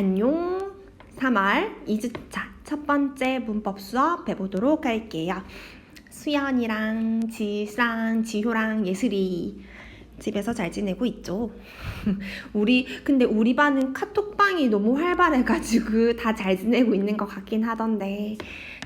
안녕. 3월 2주차 첫 번째 문법 수업 해보도록 할게요. 수연이랑 지수랑 지효랑 예슬이 집에서 잘 지내고 있죠. 우리 근데 우리 반은 카톡방이 너무 활발해가지고 다 잘 지내고 있는 것 같긴 하던데.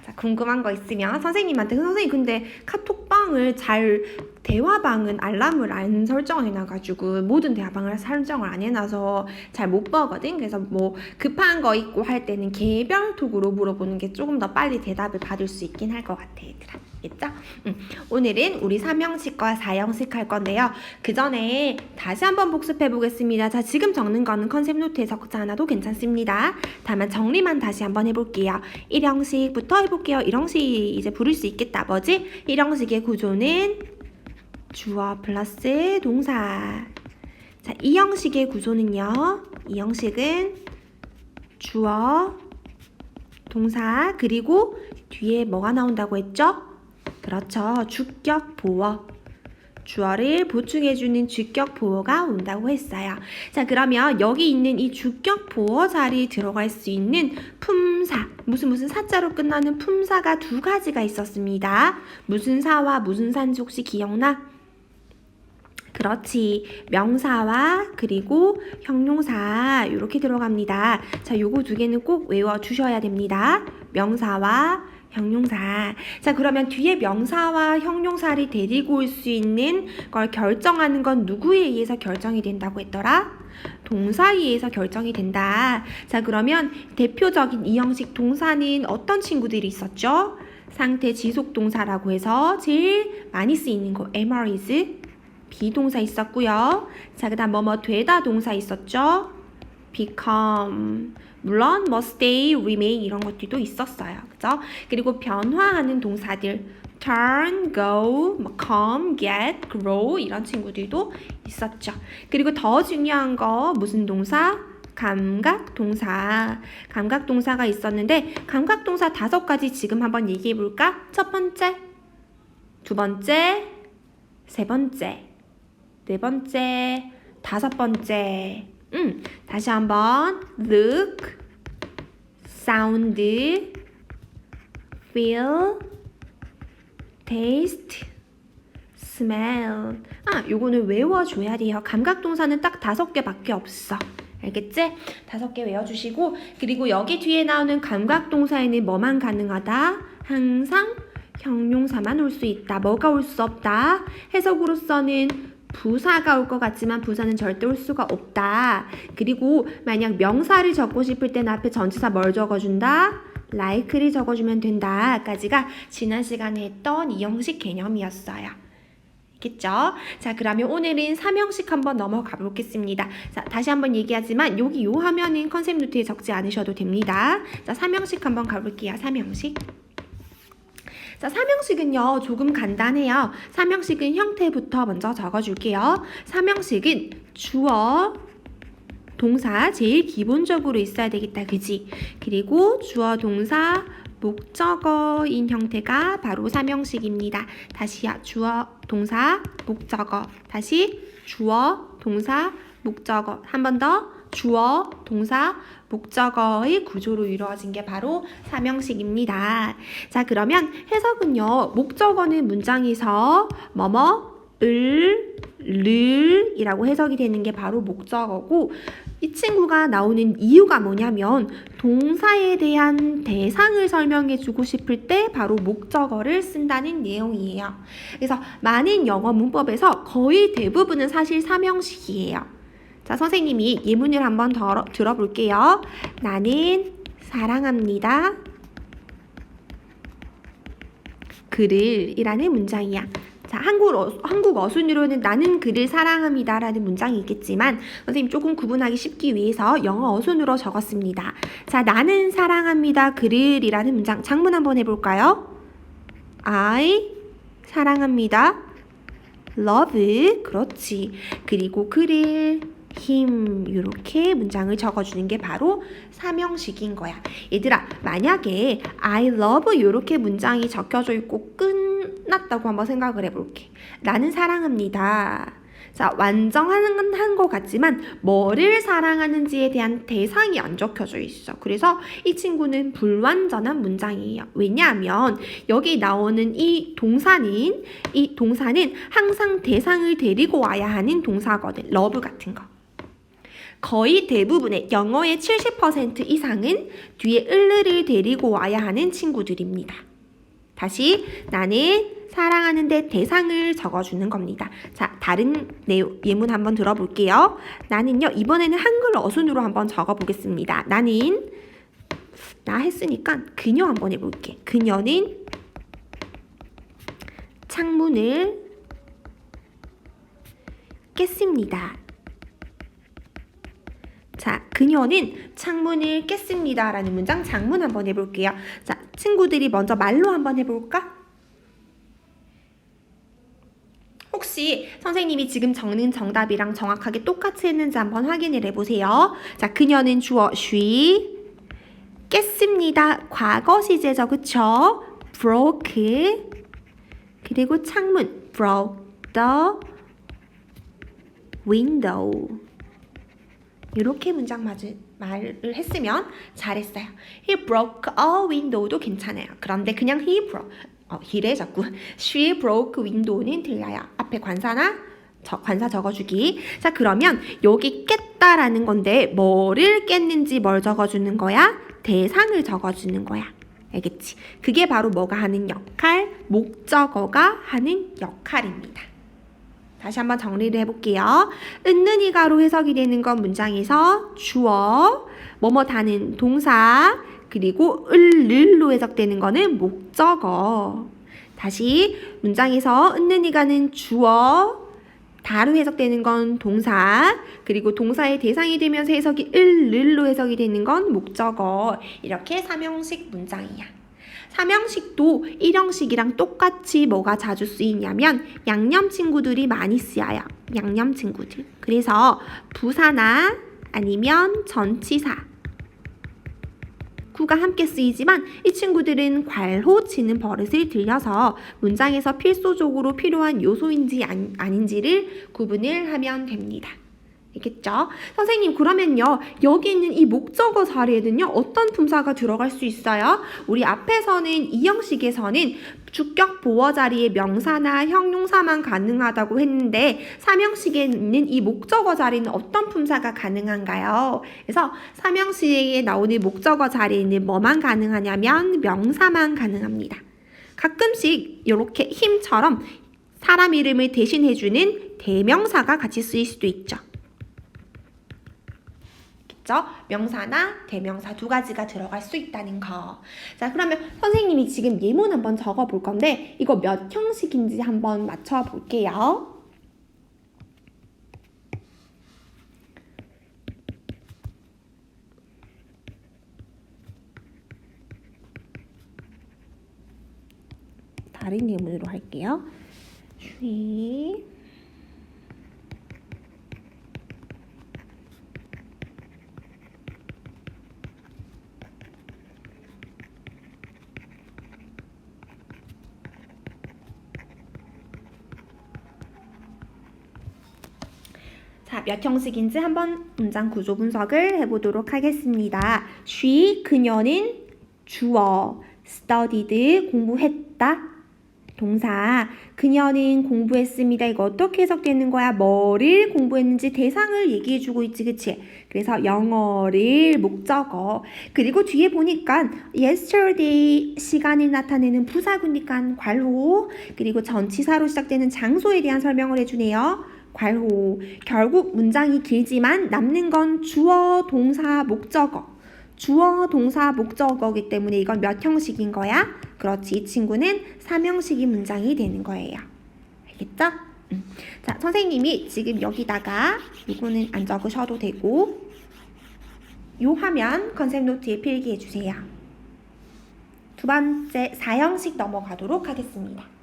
자 궁금한 거 있으면 선생님한테 선생님 근데 카톡방을 잘 대화방은 알람을 안 설정해놔가지고 모든 대화방을 설정을 안 해놔서 잘 못 보거든. 그래서 뭐 급한 거 있고 할 때는 개별 톡으로 물어보는 게 조금 더 빨리 대답을 받을 수 있긴 할 것 같아, 얘들아. 알겠죠? 응. 오늘은 우리 3형식과 4형식 할 건데요. 그 전에 다시 한번 복습해 보겠습니다. 자, 지금 적는 거는 컨셉 노트에 적지 않아도 괜찮습니다. 다만 정리만 다시 한번 해볼게요. 1형식부터 해볼게요. 1형식 이제 부를 수 있겠다. 뭐지? 1형식의 구조는 주어 플러스 동사. 자, 이 형식의 구조는요. 이 형식은 주어, 동사, 그리고 뒤에 뭐가 나온다고 했죠? 그렇죠. 주격 보어. 주어를 보충해주는 주격 보어가 온다고 했어요. 자, 그러면 여기 있는 이 주격 보어 자리에 들어갈 수 있는 품사, 무슨 무슨 사자로 끝나는 품사가 두 가지가 있었습니다. 무슨 사와 무슨 사인지 혹시 기억나? 그렇지. 명사와 그리고 형용사 이렇게 들어갑니다. 자, 요거 두 개는 꼭 외워 주셔야 됩니다. 명사와 형용사. 자, 그러면 뒤에 명사와 형용사를 데리고 올 수 있는 걸 결정하는 건 누구에 의해서 결정이 된다고 했더라? 동사에 의해서 결정이 된다. 자, 그러면 대표적인 이 형식 동사는 어떤 친구들이 있었죠? 상태 지속 동사라고 해서 제일 많이 쓰이는 거 am, is, 비동사 있었고요. 자, 그다음 뭐뭐 되다 동사 있었죠. Become 물론 뭐 stay, remain 이런 것들도 있었어요. 그죠? 그리고 변화하는 동사들 turn, go, 뭐 come, get, grow 이런 친구들도 있었죠. 그리고 더 중요한 거 무슨 동사? 감각 동사. 감각 동사가 있었는데 감각 동사 다섯 가지 지금 한번 얘기해 볼까? 첫 번째, 두 번째, 세 번째, 네 번째, 다섯 번째. 음, 다시 한번 look, sound, feel, taste, smell. 아, 요거는 외워줘야 돼요. 감각 동사는 딱 다섯 개밖에 없어. 알겠지? 다섯 개 외워주시고 그리고 여기 뒤에 나오는 감각 동사에는 뭐만 가능하다? 항상 형용사만 올 수 있다. 뭐가 올 수 없다? 해석으로서는 부사가 올 것 같지만 부사는 절대 올 수가 없다. 그리고 만약 명사를 적고 싶을 때는 앞에 전치사 뭘 적어준다? like를 적어주면 된다. 까지가 지난 시간에 했던 이 형식 개념이었어요. 알겠죠? 자, 그러면 오늘은 3형식 한번 넘어가 보겠습니다. 자, 다시 한번 얘기하지만 여기 요 화면은 컨셉 노트에 적지 않으셔도 됩니다. 자, 3형식 한번 가볼게요. 3형식. 자, 삼형식은요, 조금 간단해요. 삼형식은 형태부터 먼저 적어줄게요. 삼형식은 주어, 동사 제일 기본적으로 있어야 되겠다, 그지? 그리고 주어, 동사, 목적어인 형태가 바로 삼형식입니다. 다시요. 주어, 동사, 목적어. 다시 주어, 동사, 목적어. 한 번 더. 주어, 동사, 목적어의 구조로 이루어진 게 바로 삼형식입니다. 자, 그러면 해석은요. 목적어는 문장에서 뭐뭐, 을, 를 이라고 해석이 되는 게 바로 목적어고 이 친구가 나오는 이유가 뭐냐면 동사에 대한 대상을 설명해 주고 싶을 때 바로 목적어를 쓴다는 내용이에요. 그래서 많은 영어 문법에서 거의 대부분은 사실 삼형식이에요. 자, 선생님이 예문을 한번 더 들어볼게요. 나는 사랑합니다. 그를 이라는 문장이야. 자, 한국, 어, 한국 어순으로는 나는 그를 사랑합니다 라는 문장이 있겠지만 선생님 조금 구분하기 쉽기 위해서 영어 어순으로 적었습니다. 자, 나는 사랑합니다 그를 이라는 문장 장문 한번 해볼까요? I 사랑합니다. love 그렇지. 그리고 그를 him 이렇게 문장을 적어주는 게 바로 삼형식인 거야. 얘들아 만약에 I love 이렇게 문장이 적혀져 있고 끝났다고 한번 생각을 해볼게. 나는 사랑합니다. 자, 완성한 한것 같지만 뭐를 사랑하는지에 대한 대상이 안 적혀져 있어. 그래서 이 친구는 불완전한 문장이에요. 왜냐하면 여기 나오는 이 동사는 이 동사는 항상 대상을 데리고 와야 하는 동사거든. 러브 같은 거. 거의 대부분의 영어의 70% 이상은 뒤에 을르를 데리고 와야 하는 친구들입니다. 다시 나는 사랑하는데 대상을 적어주는 겁니다. 자, 다른 내용, 예문 한번 들어볼게요. 나는요, 이번에는 한글 어순으로 한번 적어보겠습니다. 나는, 나 했으니까 그녀 한번 해볼게. 그녀는 창문을 깼습니다. 자, 그녀는 창문을 깼습니다. 라는 문장 장문 한번 해볼게요. 자, 친구들이 먼저 말로 한번 해볼까? 혹시 선생님이 지금 적는 정답이랑 정확하게 똑같이 했는지 한번 확인을 해보세요. 자, 그녀는 주어 she 깼습니다. 과거 시제죠, 그쵸? broke 그리고 창문 broke the window 이렇게 문장 맞을, 말을 했으면 잘했어요. He broke a window도 괜찮아요. 그런데 그냥 he broke 어, he래 자꾸 she broke window는 틀려요. 앞에 관사나 저, 관사 적어주기. 자 그러면 여기 깼다라는 건데 뭐를 깼는지 뭘 적어주는 거야? 대상을 적어주는 거야. 알겠지? 그게 바로 뭐가 하는 역할? 목적어가 하는 역할입니다. 다시 한번 정리를 해볼게요. 은는이가로 해석이 되는 건 문장에서 주어, 뭐뭐 다는 동사, 그리고 을를로 해석되는 거는 목적어. 다시 문장에서 은는이가는 주어, 다로 해석되는 건 동사, 그리고 동사의 대상이 되면서 해석이 을를로 해석이 되는 건 목적어. 이렇게 삼형식 문장이야. 삼형식도 일형식이랑 똑같이 뭐가 자주 쓰이냐면 양념 친구들이 많이 쓰여요. 양념 친구들. 그래서 부사나 아니면 전치사 구가 함께 쓰이지만 이 친구들은 괄호 치는 버릇을 들여서 문장에서 필수적으로 필요한 요소인지 아닌지를 구분을 하면 됩니다. 알겠죠? 선생님 그러면요 여기 있는 이 목적어 자리에는요 어떤 품사가 들어갈 수 있어요? 우리 앞에서는 이 형식에서는 주격 보어 자리에 명사나 형용사만 가능하다고 했는데 삼형식에 있는 이 목적어 자리는 어떤 품사가 가능한가요? 그래서 삼형식에 나오는 목적어 자리에는 뭐만 가능하냐면 명사만 가능합니다. 가끔씩 이렇게 힘처럼 사람 이름을 대신해주는 대명사가 같이 쓰일 수도 있죠. 있죠? 명사나 대명사 두 가지가 들어갈 수 있다는 거. 자, 그러면 선생님이 지금 예문 한번 적어 볼 건데 이거 몇 형식인지 한번 맞춰 볼게요. 다른 예문으로 할게요. 쉬 자, 몇 형식인지 한번 문장 구조 분석을 해보도록 하겠습니다. she, 그녀는 주어, studied, 공부했다. 동사, 그녀는 공부했습니다. 이거 어떻게 해석되는 거야? 뭐를 공부했는지 대상을 얘기해주고 있지, 그치? 그래서 영어를 목적어. 그리고 뒤에 보니까 yesterday 시간을 나타내는 부사구니까 괄호. 그리고 전치사로 시작되는 장소에 대한 설명을 해주네요. 괄호. 결국 문장이 길지만 남는 건 주어, 동사, 목적어. 주어, 동사, 목적어기 때문에 이건 몇 형식인 거야? 그렇지. 이 친구는 3형식이 문장이 되는 거예요. 알겠죠? 음. 자, 선생님이 지금 여기다가 이거는 안 적으셔도 되고 요 화면 컨셉 노트에 필기해 주세요. 두 번째 4형식 넘어가도록 하겠습니다.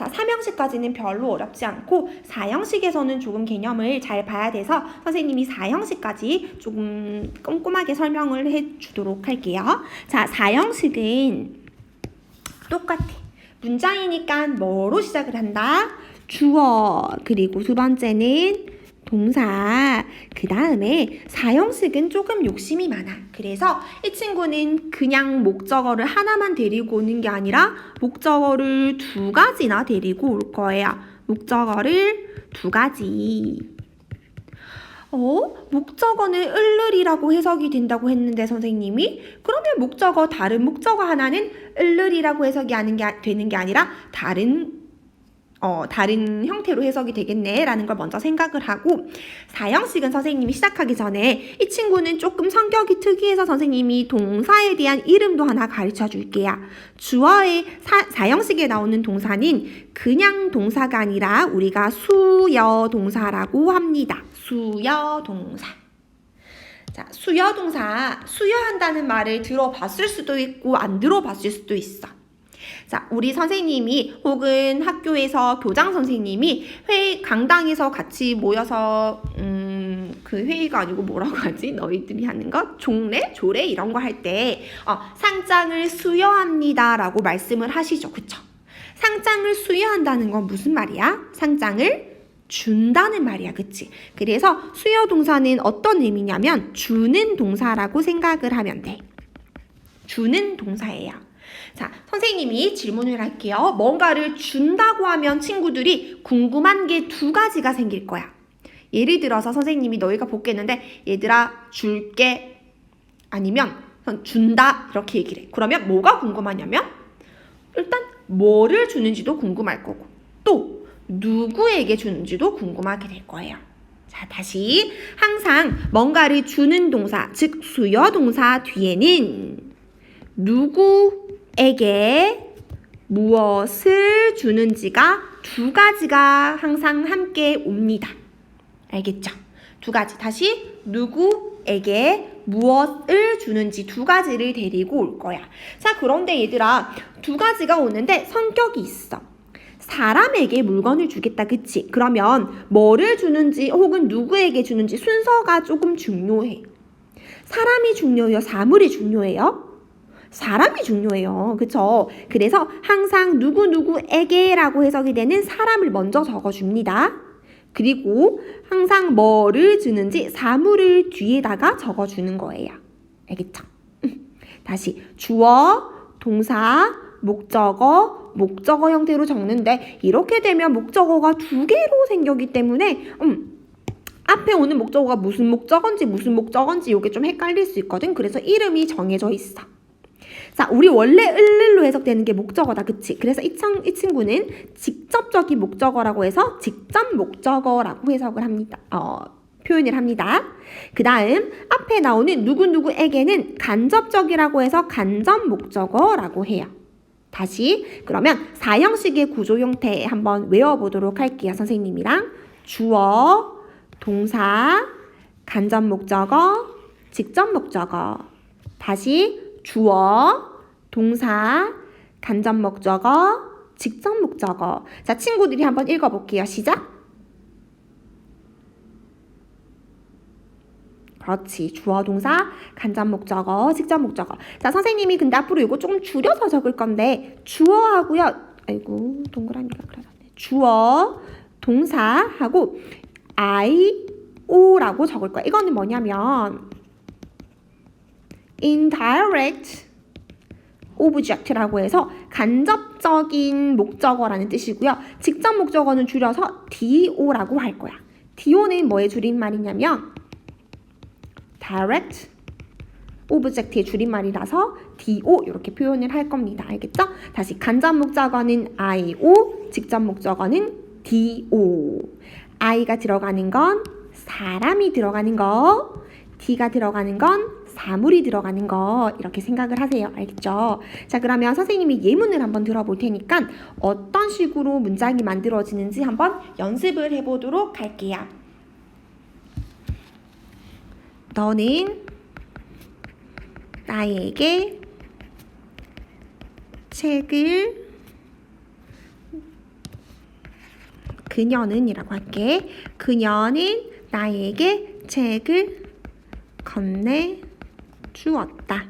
자, 3형식까지는 별로 어렵지 않고 4형식에서는 조금 개념을 잘 봐야 돼서 선생님이 4형식까지 조금 꼼꼼하게 설명을 해 주도록 할게요. 자, 4형식은 똑같아. 문장이니까 뭐로 시작을 한다? 주어. 그리고 두 번째는 동사. 그 다음에 사형식은 조금 욕심이 많아. 그래서 이 친구는 그냥 목적어를 하나만 데리고 오는 게 아니라 목적어를 두 가지나 데리고 올 거예요. 목적어를 두 가지. 어? 목적어는 을르리라고 해석이 된다고 했는데 선생님이 그러면 목적어 다른 목적어 하나는 을르리라고 해석이 하는 게 아- 되는 게 아니라 다른 어, 다른 형태로 해석이 되겠네라는 걸 먼저 생각을 하고 사형식은 선생님이 시작하기 전에 이 친구는 조금 성격이 특이해서 선생님이 동사에 대한 이름도 하나 가르쳐 줄게요. 주어의 사, 사형식에 나오는 동사는 그냥 동사가 아니라 우리가 수여 동사라고 합니다. 수여 동사. 자, 수여 동사, 수여한다는 말을 들어봤을 수도 있고 안 들어봤을 수도 있어. 자, 우리 선생님이 혹은 학교에서 교장 선생님이 회의 강당에서 같이 모여서 음, 그 회의가 아니고 뭐라고 하지? 너희들이 하는 것? 종례, 조례 이런 거 할 때 어, 상장을 수여합니다라고 말씀을 하시죠. 그쵸? 상장을 수여한다는 건 무슨 말이야? 상장을 준다는 말이야. 그치? 그래서 수여 동사는 어떤 의미냐면 주는 동사라고 생각을 하면 돼. 주는 동사예요. 자, 선생님이 질문을 할게요. 뭔가를 준다고 하면 친구들이 궁금한 게 두 가지가 생길 거야. 예를 들어서 선생님이 너희가 보겠는데 얘들아 줄게 아니면 준다 이렇게 얘기를 해. 그러면 뭐가 궁금하냐면 일단 뭐를 주는지도 궁금할 거고 또 누구에게 주는지도 궁금하게 될 거예요. 자, 다시 항상 뭔가를 주는 동사, 즉 수여 동사 뒤에는 누구 에게 무엇을 주는지가 두 가지가 항상 함께 옵니다. 알겠죠? 두 가지. 다시 누구에게 무엇을 주는지 두 가지를 데리고 올 거야. 자, 그런데 얘들아, 두 가지가 오는데 성격이 있어. 사람에게 물건을 주겠다, 그치? 그러면 뭐를 주는지 혹은 누구에게 주는지 순서가 조금 중요해. 사람이 중요해요? 사물이 중요해요? 사람이 중요해요. 그쵸? 그래서 항상 누구누구에게라고 해석이 되는 사람을 먼저 적어줍니다. 그리고 항상 뭐를 주는지 사물을 뒤에다가 적어주는 거예요. 알겠죠? 다시 주어, 동사, 목적어, 목적어 형태로 적는데 이렇게 되면 목적어가 두 개로 생겼기 때문에 음, 앞에 오는 목적어가 무슨 목적어인지 무슨 목적어인지 이게 좀 헷갈릴 수 있거든. 그래서 이름이 정해져 있어. 자, 우리 원래 을을로 해석되는 게 목적어다, 그치? 그래서 이, 청, 이 친구는 직접적인 목적어라고 해서 직접 목적어라고 해석을 합니다. 어, 표현을 합니다. 그 다음 앞에 나오는 누구누구에게는 간접적이라고 해서 간접 목적어라고 해요. 다시 그러면 사형식의 구조 형태 한번 외워보도록 할게요. 선생님이랑 주어, 동사, 간접 목적어, 직접 목적어. 다시 주어, 동사, 간접 목적어, 직접 목적어. 자, 친구들이 한번 읽어볼게요. 시작. 그렇지. 주어, 동사, 간접 목적어, 직접 목적어. 자, 선생님이 근데 앞으로 이거 조금 줄여서 적을 건데, 주어하고요. 아이고, 동그라미가 그려졌네. 주어, 동사하고 I, O라고 적을 거야. 이거는 뭐냐면, indirect object라고 해서 간접적인 목적어라는 뜻이고요. 직접 목적어는 줄여서 DO라고 할 거야. DO는 뭐의 줄임말이냐면 direct object의 줄임말이라서 DO 이렇게 표현을 할 겁니다. 알겠죠? 다시 간접 목적어는 IO, 직접 목적어는 DO. I가 들어가는 건 사람이 들어가는 거, D가 들어가는 건 사물이 들어가는 거 이렇게 생각을 하세요. 알겠죠? 자, 그러면 선생님이 예문을 한번 들어볼 테니까 어떤 식으로 문장이 만들어지는지 한번 연습을 해보도록 할게요. 너는 나에게 책을 그녀는이라고 할게. 그녀는 나에게 책을 건네 주었다.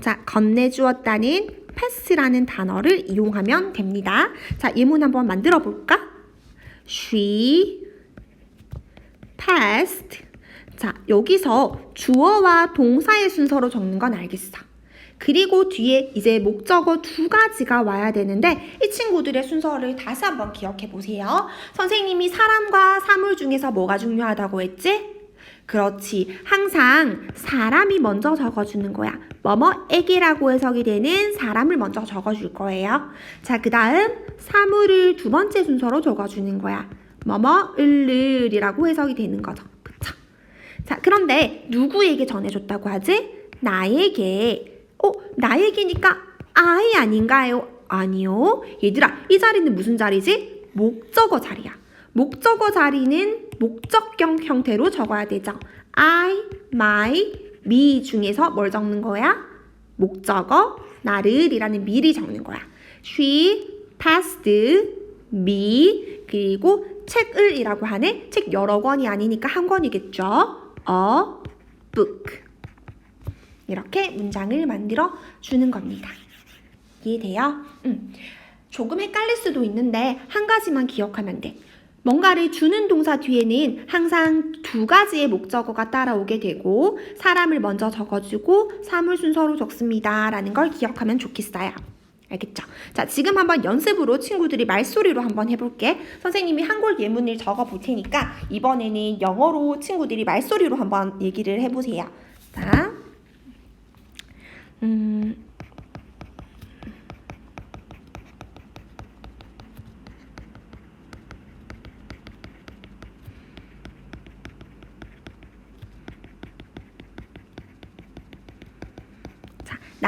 자, 건네주었다는 패스라는 단어를 이용하면 됩니다. 자, 예문 한번 만들어 볼까? she passed. 자, 여기서 주어와 동사의 순서로 적는 건 알겠어. 그리고 뒤에 이제 목적어 두 가지가 와야 되는데 이 친구들의 순서를 다시 한번 기억해 보세요. 선생님이 사람과 사물 중에서 뭐가 중요하다고 했지? 그렇지. 항상 사람이 먼저 적어주는 거야. 뭐뭐에게라고 해석이 되는 사람을 먼저 적어줄 거예요. 자, 그 다음 사물을 두 번째 순서로 적어주는 거야. 뭐뭐 을을이라고 해석이 되는 거죠. 그쵸? 자, 그런데 누구에게 전해줬다고 하지? 나에게. 어, 나에게니까 I 아닌가요? 아니요. 얘들아, 이 자리는 무슨 자리지? 목적어 자리야. 목적어 자리는 목적격 형태로 적어야 되죠. I, my, me 중에서 뭘 적는 거야? 목적어 나를이라는 미를 적는 거야. She passed me 그리고 책을이라고 하네. 책 여러 권이 아니니까 한 권이겠죠. A book. 이렇게 문장을 만들어 주는 겁니다. 이해돼요? 음. 조금 헷갈릴 수도 있는데 한 가지만 기억하면 돼. 뭔가를 주는 동사 뒤에는 항상 두 가지의 목적어가 따라오게 되고 사람을 먼저 적어주고 사물 순서로 적습니다. 라는 걸 기억하면 좋겠어요. 알겠죠? 자, 지금 한번 연습으로 친구들이 말소리로 한번 해볼게. 선생님이 한글 예문을 적어 볼 테니까 이번에는 영어로 친구들이 말소리로 한번 얘기를 해보세요. 자, 음,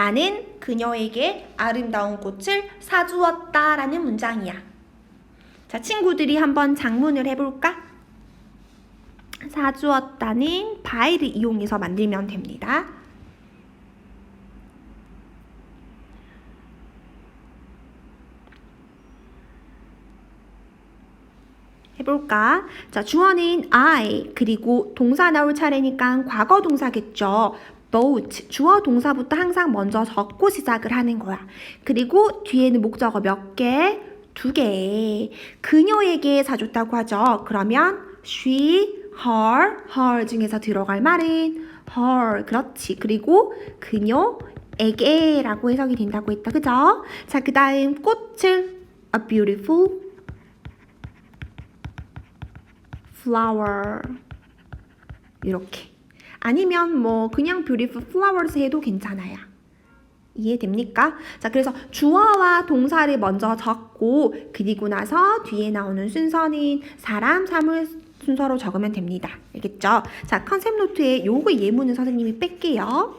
나는 그녀에게 아름다운 꽃을 사주었다 라는 문장이야. 자, 친구들이 한번 장문을 해볼까? 사주었다는 바이를 이용해서 만들면 됩니다. 해볼까? 자, 주어는 I, 그리고 동사 나올 차례니까 과거 동사겠죠. Boat, 주어 동사부터 항상 먼저 적고 시작을 하는 거야. 그리고 뒤에는 목적어 몇 개? 두 개. 그녀에게 사줬다고 하죠. 그러면 she, her, her 중에서 들어갈 말은 her. 그렇지. 그리고 그녀에게라고 해석이 된다고 했다. 그죠? 자, 그 다음 꽃을 a beautiful flower 이렇게 아니면 뭐 그냥 beautiful flowers 해도 괜찮아요. 이해됩니까? 자, 그래서 주어와 동사를 먼저 적고 그리고 나서 뒤에 나오는 순서는 사람, 사물 순서로 적으면 됩니다. 알겠죠? 자, 컨셉 노트에 요거 예문은 선생님이 뺄게요.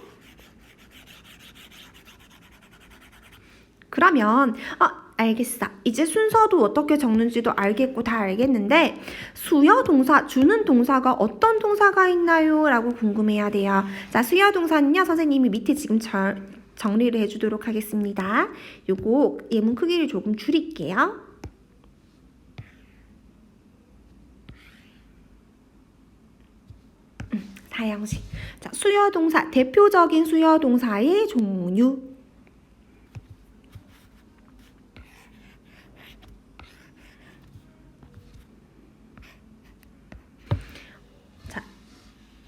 그러면 아, 알겠어. 이제 순서도 어떻게 적는지도 알겠고 다 알겠는데 수여 동사 주는 동사가 어떤 동사가 있나요? 라고 궁금해야 돼요. 자, 수여 동사는요. 선생님이 밑에 지금 절, 정리를 해 주도록 하겠습니다. 요거 예문 크기를 조금 줄일게요. 음, 사형식. 자, 수여 동사 대표적인 수여 동사의 종류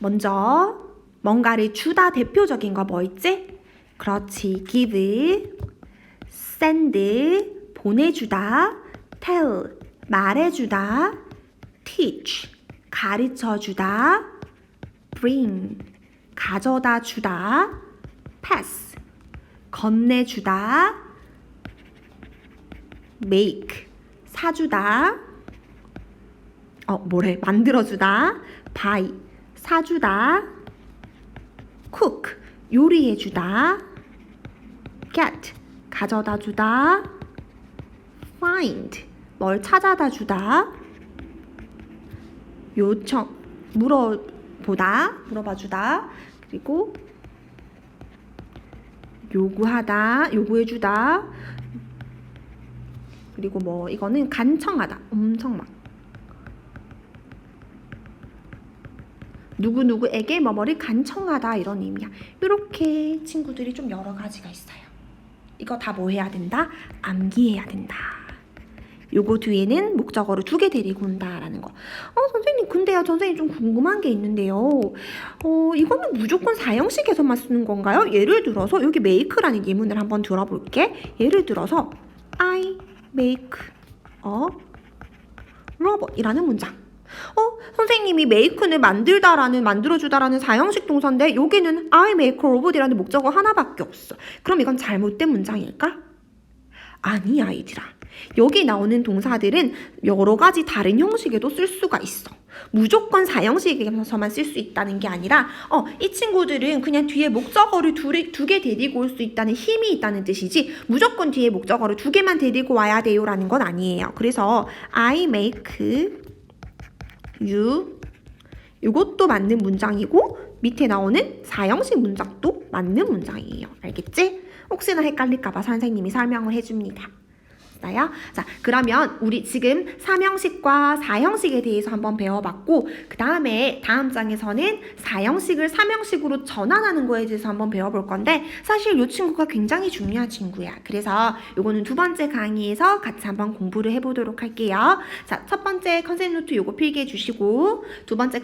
먼저 뭔가를 주다 대표적인 거 뭐 있지? 그렇지. give, send, 보내주다, tell, 말해주다, teach, 가르쳐주다, bring, 가져다 주다, pass, 건네주다, make, 사주다, 어, 뭐래, 만들어주다, buy, 사주다, cook, 요리해 주다, get, 가져다 주다, find, 뭘 찾아다 주다, 요청, 물어보다, 물어봐 주다, 그리고 요구하다, 요구해 주다, 그리고 뭐 이거는 간청하다, 엄청 막 누구누구에게 뭐뭐를 간청하다 이런 의미야. 이렇게 친구들이 좀 여러 가지가 있어요. 이거 다 뭐 해야 된다? 암기해야 된다. 요거 뒤에는 목적어를 두 개 데리고 온다라는 거. 어, 선생님, 근데요, 선생님 좀 궁금한 게 있는데요. 어, 이거는 무조건 사형식에서만 쓰는 건가요? 예를 들어서 여기 make라는 예문을 한번 들어볼게. 예를 들어서 I make a robot이라는 문장. 어, 선생님이 make는 만들다라는 만들어주다라는 사형식 동사인데 여기는 I make a robot이라는 목적어 하나밖에 없어. 그럼 이건 잘못된 문장일까? 아니 아이들아. 여기 나오는 동사들은 여러 가지 다른 형식에도 쓸 수가 있어. 무조건 사형식에서만 쓸 수 있다는 게 아니라 어, 이 친구들은 그냥 뒤에 목적어를 두 개 데리고 올 수 있다는 힘이 있다는 뜻이지 무조건 뒤에 목적어를 두 개만 데리고 와야 돼요라는 건 아니에요. 그래서 I make you 이것도 맞는 문장이고 밑에 나오는 사형식 문장도 맞는 문장이에요. 알겠지? 혹시나 헷갈릴까봐 선생님이 설명을 해줍니다. 있어요? 자, 그러면 우리 지금 삼형식과 사형식에 대해서 한번 배워봤고 그 다음에 다음 장에서는 사형식을 삼형식으로 전환하는 거에 대해서 한번 배워볼 건데 사실 이 친구가 굉장히 중요한 친구야. 그래서 요거는 두 번째 강의에서 같이 한번 공부를 해보도록 할게요. 자, 첫 번째 컨셉 노트 요거 필기해 주시고 두 번째 컨셉